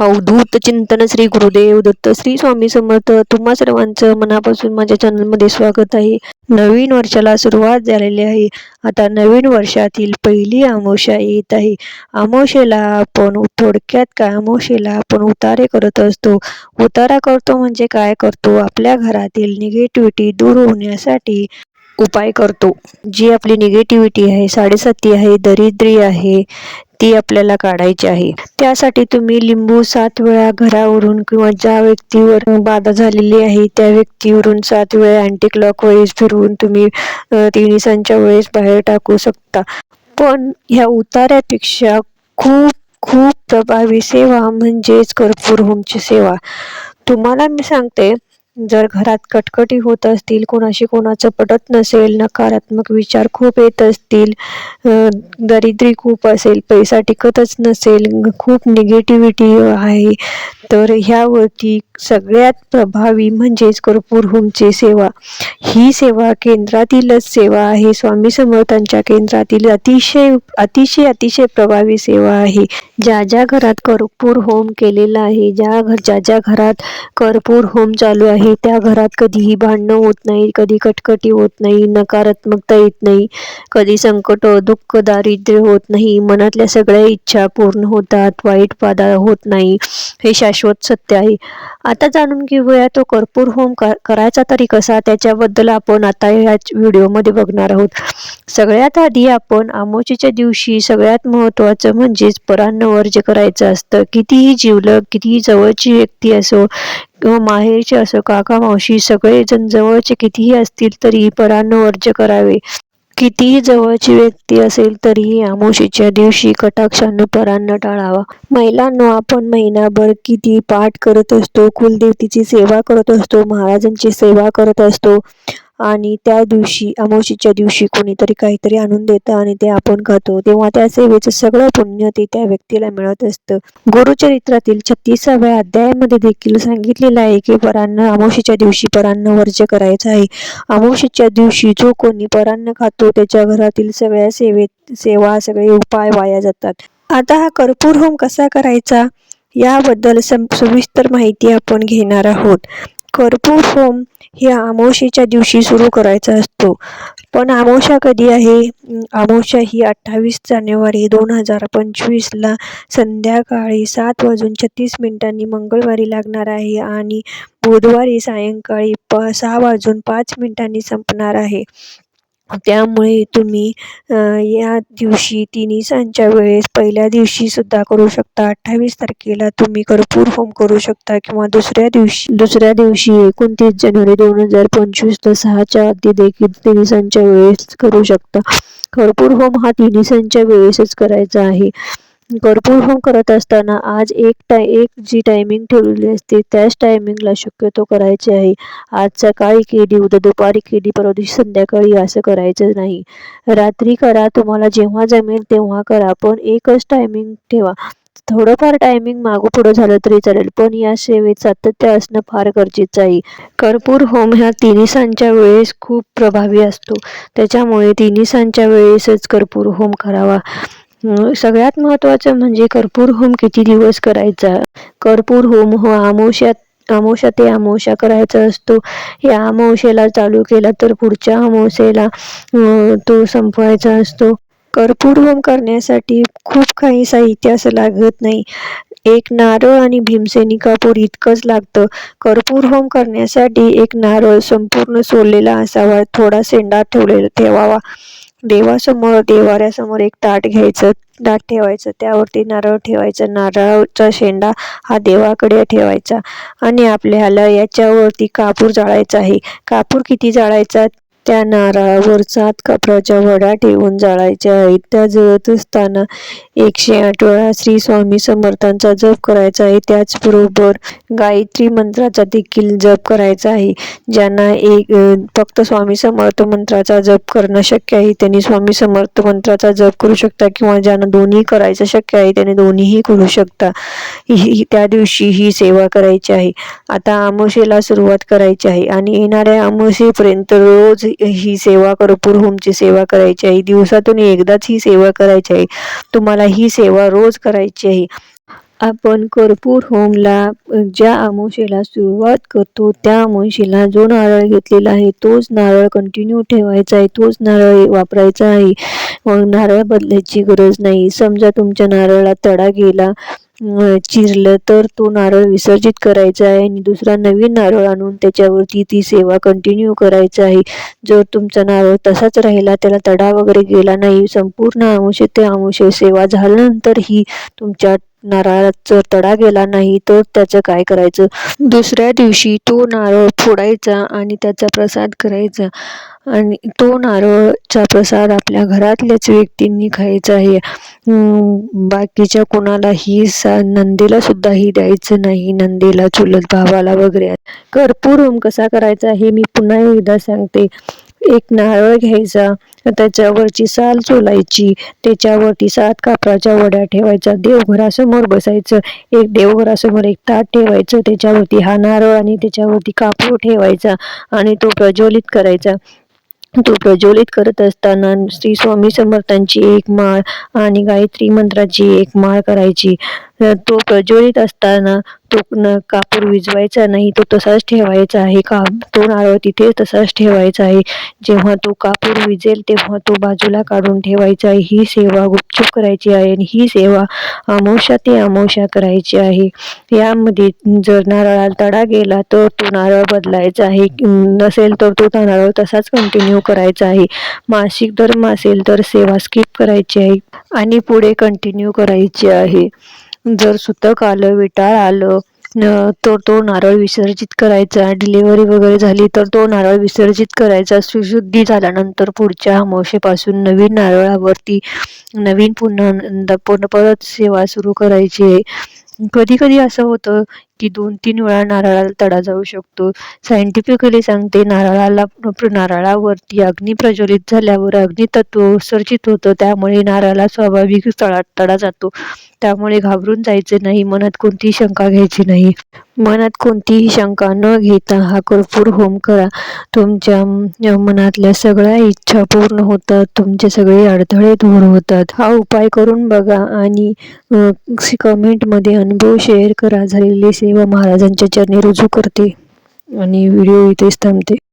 अवधूत चिंतन श्री गुरुदेव दत्त श्री स्वामी समर्थ. तुम्हा सर्वांचं मनापासून माझ्या चॅनलमध्ये स्वागत आहे. नवीन वर्षाला सुरुवात झालेली आहे. आता नवीन वर्षातील पहिली अमावस्या येत आहे. अमावस्येला आपण थोडक्यात काय अमावस्येला आपण उतारे करत असतो? उतारा करतो म्हणजे काय करतो? आपल्या घरातील निगेटिव्हिटी दूर होण्यासाठी उपाय करतो. जी आपली निगेटिव्हिटी आहे साडेसाती आहे दरिद्री आहे ती आपल्याला काढायची आहे. त्यासाठी तुम्ही लिंबू सात वेळा घरावरून किंवा ज्या व्यक्तीवर बाधा झालेली आहे त्या व्यक्तीवरून सात वेळा अँटी क्लॉक वेळेस फिरवून तुम्ही तिन्हीसांच्या वेळेस बाहेर टाकू शकता. पण ह्या उतार्यापेक्षा खूप खूप प्रभावी सेवा म्हणजेच कर्पूर होमची सेवा. तुम्हाला मी सांगते जर घरात कटकटी होत असतील कोणाशी कोणाचं पटत नसेल नकारात्मक विचार खूप येत असतील दरिद्री खूप असेल पैसा टिकतच नसेल खूप निगेटिव्हिटी आहे तर ह्यावरती सगळ्यात प्रभावी म्हणजेच कर्पूर होमची सेवा. ही सेवा केंद्रातीलच सेवा आहे. स्वामी समर्थांच्या केंद्रातील अतिशय अतिशय अतिशय प्रभावी सेवा आहे. ज्या ज्या घरात कर्पूर होम केलेला आहे ज्या घर ज्या ज्या घरात कर्पूर होम चालू आहे त्या घरात कधीही भांडणं होत नाही कधी कटकटी होत नाही नकारात्मकता येत नाही कधी संकट दुःख दारिद्र्य होत नाही मनातल्या सगळ्या इच्छा पूर्ण होतात वाईट बाधा होत नाही. हे शाश्वत सत्य आहे. आता जाणून घेऊया तो कर्पूर होम करायचा तरी कसा त्याच्याबद्दल आपण आता या व्हिडिओमध्ये बघणार आहोत. सगळ्यात आधी आपण आमोशीच्या दिवशी सगळ्यात महत्त्वाचं म्हणजेच परांनावर जे करायचं असतं कितीही जीवलग कितीही जवळची व्यक्ती असो किंवा माहेरचे असो काका मावशी सगळेजण जवळचे कितीही असतील तरी परांना वर्ज करावे. कितीही जवळची व्यक्ती असेल तरीही आमोशीच्या दिवशी कटाक्षानं परांना टाळावा. महिलांनो आपण महिनाभर किती पाठ करत असतो कुलदेवतीची सेवा करत असतो महाराजांची सेवा करत असतो. आणि त्या दिवशी अमावशीच्या दिवशी कोणीतरी काहीतरी आणून देतं आणि ते आपण खातो. तेव्हा त्या सेवेचं सगळं पुण्य ते त्या व्यक्तीला मिळत असतं. गुरुचरित्रातील छत्तीसाव्या अध्यायामध्ये देखील सांगितलेलं आहे की परान्न अमावशीच्या दिवशी परान्न वर्ज्य करायचं आहे. अमावशीच्या दिवशी जो कोणी परान्न खातो त्याच्या घरातील सगळ्या सेवेत सेवा सगळे उपाय वाया जातात. आता हा कर्पूर होम कसा करायचा? याबद्दल सविस्तर माहिती आपण घेणार आहोत. कर्पूर होम हे अमावस्येच्या दिवशी सुरू करायचा असतो. पण अमावस्या कधी आहे? अमावस्या ही अठ्ठावीस जानेवारी दोन हजार पंचवीसला संध्याकाळी सात वाजून छत्तीस मिनिटांनी मंगळवारी लागणार आहे आणि बुधवारी सायंकाळी प सहा वाजून पाच मिनिटांनी संपणार आहे. त्यामुळे तुम्ही या दिवशी तिन्ही सांच्या वेळेस पहिल्या दिवशीसुद्धा करू शकता. अठ्ठावीस तारखेला तुम्ही कर्पूर होम करू शकता किंवा दुसऱ्या दिवशी दुसऱ्या दिवशी एकोणतीस जानेवारी दोन हजार पंचवीस तर सहाच्या आधी देखील तिन्ही सांच्या वेळेस करू शकता. कर्पूर होम हा तिन्ही सांच्या वेळेसच करायचा आहे. कर्पूर होम करत असताना आज एक टाय एक जी टायमिंग ठेवलेली असते त्याच टायमिंगला शक्यतो करायचे आहे. आज सकाळी केली उद्या दुपारी केली परवा दिवशी संध्याकाळी असं करायचं नाही. रात्री करा तुम्हाला जेव्हा जमेल तेव्हा करा पण एकच टायमिंग ठेवा. थोडंफार टायमिंग मागं पुढं झालं तरी चालेल पण या सेवेत सातत्य असणं फार गरजेचं आहे. कर्पूर होम ह्या तिन्ही वेळेस खूप प्रभावी असतो. त्याच्यामुळे तिन्ही सांच्या वेळेसच कर्पूर होम करावा. सगळ्यात महत्त्वाचं म्हणजे कर्पूर होम किती दिवस करायचा? कर्पूर होम हो आमोश्यात अमावस्या ते अमावशा करायचा असतो. या अमावशेला चालू केला तर पुढच्या अमावशेला तो संपवायचा असतो. कर्पूर होम करण्यासाठी खूप काही साहित्य असं लागत नाही. एक नारळ आणि भीमसेनी कापूर इतकंच लागतं. कर्पूर होम करण्यासाठी एक नारळ संपूर्ण सोललेला असावा थोडा सेंडा ठेवलेला ठेवावा. देवासमोर देवाऱ्यासमोर एक ताट घ्यायचं ताट ठेवायचं त्यावरती नारळ ठेवायचं. नारळाचा शेंडा हा देवाकडे ठेवायचा आणि आपल्याला याच्यावरती कापूर जाळायचा आहे. कापूर किती जाळायचा? त्या नारळावर सात कापराच्या वडा ठेवून जाळायच्या आहेत त्या जळत असताना एकशे आठ वेळा श्री स्वामी समर्थांचा जप करायचा आहे. त्याचबरोबर गायत्री मंत्राचा देखील जप करायचा आहे. ज्यांना एक फक्त स्वामी समर्थ मंत्राचा जप करणं शक्य आहे त्यांनी स्वामी समर्थ मंत्राचा जप करू शकता किंवा ज्यांना दोन्ही करायचं शक्य आहे त्याने दोन्हीही करू शकता. ही त्या दिवशी ही सेवा करायची आहे. आता आमोशेला सुरुवात करायची आहे आणि येणाऱ्या आमोशेपर्यंत रोज ही सेवा कर्पूर होमची सेवा करायची आहे. दिवसातून एकदाच ही सेवा करायची आहे. तुम्हाला ही सेवा रोज करायची आहे. आपण कर्पूर होमला ज्या अमावस्येला सुरुवात करतो त्या अमावस्येला जो नारळ घेतलेला आहे तोच नारळ कंटिन्यू ठेवायचा आहे तोच नारळ वापरायचा आहे. मग नारळ बदलायची गरज नाही. समजा तुमच्या नारळाला तडा गेला चिरलं तर तो नारळ विसर्जित करायचा आहे आणि दुसरा नवीन नारळ आणून त्याच्यावरती ती सेवा कंटिन्यू करायचा आहे. जर तुमचा नारळ तसाच राहिला त्याला तडा वगैरे गेला नाही संपूर्ण अंश ते अंश सेवा झाल्यानंतरही तुमच्या नारळाचा तडा गेला नाही तर त्याचं काय करायचं? दुसऱ्या दिवशी तो नारळ फोडायचा आणि त्याचा प्रसाद करायचा. आणि तो नारळचा प्रसाद आपल्या घरातल्याच व्यक्तींनी खायचा आहे. बाकीच्या कोणालाही सा नंदीला सुद्धाही द्यायचं नाही नंदीला चुलत भावाला वगैरे. कर्पूर होम कसा करायचा हे मी पुन्हा एकदा सांगते. एक नारळ घ्यायचा त्याच्यावरची साल चोलायची त्याच्यावरती सात कापराच्या वड्या ठेवायचा देवघरासमोर बसायचं एक देवघरासमोर एक ताट ठेवायचं त्याच्यावरती हा नारळ आणि त्याच्यावरती कापूर ठेवायचा आणि तो प्रज्वलित करायचा. तो प्रज्वलित करत असताना श्री स्वामी समर्थांची एक माळ आणि गायत्री मंत्राची एक माळ करायची. तो प्रज्वलित असताना तो न कापूर विजवायचा नाही तो तसाच ठेवायचा आहे. का तो नारळ तिथे तसाच ठेवायचा आहे. जेव्हा तो कापूर विजेल तेव्हा तो बाजूला काढून ठेवायचा आहे. ही सेवा गुपचूप करायची आहे आणि ही सेवा अमावश्या ते अमावश्या करायची आहे. यामध्ये जर नारळाला तडा गेला तर तो नारळ बदलायचा आहे. नसेल तर तो नारळ तसाच कंटिन्यू करायचा आहे. मासिक धर्म असेल तर सेवा स्किप करायची आहे आणि पुढे कंटिन्यू करायची आहे. जर सुतक आलं विटाळ आलं तर तो नारळ विसर्जित करायचा डिलिव्हरी वगैरे झाली तर तो नारळ विसर्जित करायचा. सुशुद्धी झाल्यानंतर पुढच्या अमावशेपासून नवीन नारळावरती नवीन पुन्हा पुन्हा परत सेवा सुरू करायची आहे. कधी कधी असं होतं की दोन तीन वेळा नारळाला तडा जाऊ शकतो. सायंटिफिकली सांगते नारळाला नारळावरती अग्नी प्रज्वलित झाल्यावर अग्नितत्व उत्सर्जित होतं. त्यामुळे नारळाला स्वाभाविक तडा तडा जातो. त्यामुळे घाबरून जायचे नाही मनात कोणतीही शंका घ्यायची नाही. मनात कोणतीही शंका न घेता हा कर्पूर होम करा. तुमच्या मनातल्या सगळ्या इच्छा पूर्ण होतात तुमचे सगळे अडथळे दूर होतात. हा उपाय करून बघा आणि कमेंटमध्ये अनुभव शेअर करा. झालेली सेवा महाराजांच्या चरणी रुजू करते. आणि व्हिडिओ इथेच थांबते.